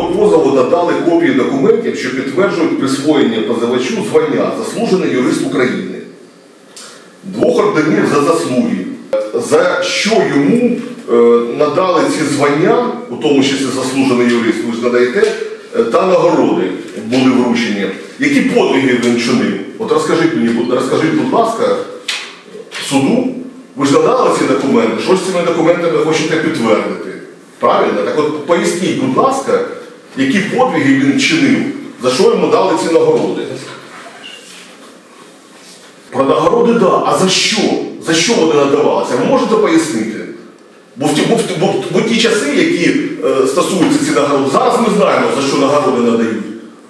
позову надали копії документів, що підтверджують присвоєння позивачу звання заслужений юрист України. Двох орденів за заслуги. За що йому е, надали ці звання, у тому числі заслужений юрист, ви ж надаєте, е, та нагороди були вручені. Які подвиги він чинив? От розкажіть мені, розкажіть, будь ласка, суду, ви ж надали ці документи, що з цими документами хочете підтвердити? Правильно? Так от поясніть, будь ласка, які подвиги він чинив, за що йому дали ці нагороди? Про нагороди так, да. а за що? За що вони надавалися? Ви можете пояснити? Бо в ті, бо бо бо ті часи, які е, стосуються ці нагороди, зараз ми знаємо, за що нагороди надають.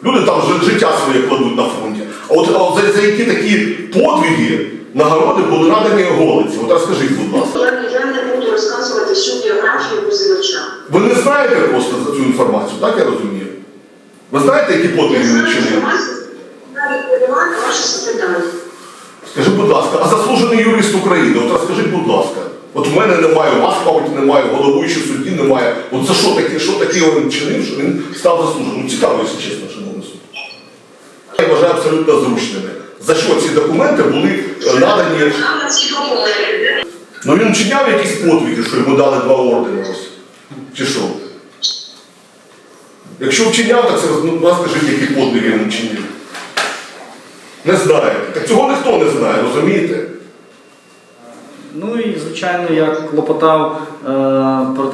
Люди там життя своє кладуть на фронті. А от, а от за, за які такі подвиги нагороди були надані голиці? От розкажіть, будь ласка. Я, не буду розказувати всю біографію позивача. Ви не знаєте просто за цю інформацію, так я розумію? Ви знаєте, які подвиги він чинив? Скажіть, будь ласка, а заслужений юрист України, от розкажіть, будь ласка. От в мене немає, у вас, мабуть, немає, в головуючій судді немає. От за що таке, що таке він чинив, що він став заслуженим? Ну, цікаво, якщо чесно, шановний суд. Я вважаю абсолютно зручними. За що ці документи були е, надані? Ну він вчиняв якісь подвиги, що йому дали два ордени. Чи що? Якщо вчиняв, так це ну, кажуть, які подвиги він вчинив. Не знаєте. Так цього ніхто не знає, розумієте? Ну і звичайно, я клопотав е,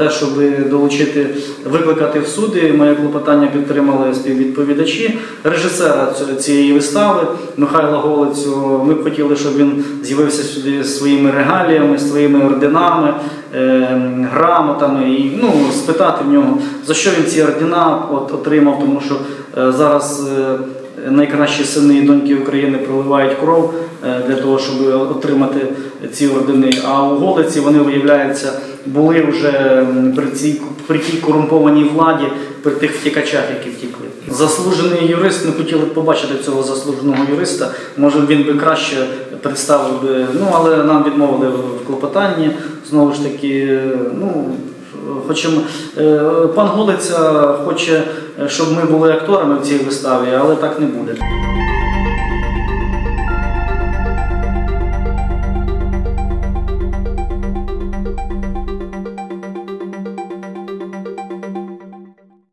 те, щоб долучити, викликати в суди. Моє клопотання підтримали співвідповідачі режисера цієї вистави Михайла Голицю. Ми б хотіли, щоб він з'явився сюди своїми регаліями, своїми орденами, е, грамотами і ну, спитати в нього, за що він ці ордена от, отримав, тому що е, зараз. Найкращі сини і доньки України проливають кров е, для того, щоб отримати ці ордени. А у Голиці вони, виявляється, були вже при цій при тій корумпованій владі, при тих втікачах, які втікли. Заслужений юрист, ми хотіли б побачити цього заслуженого юриста. Може він би краще представив би, ну але нам відмовили в клопотанні. Знову ж таки, е, ну. Хочемо, е, пан Голиця хоче, щоб ми були акторами в цій виставі, але так не буде.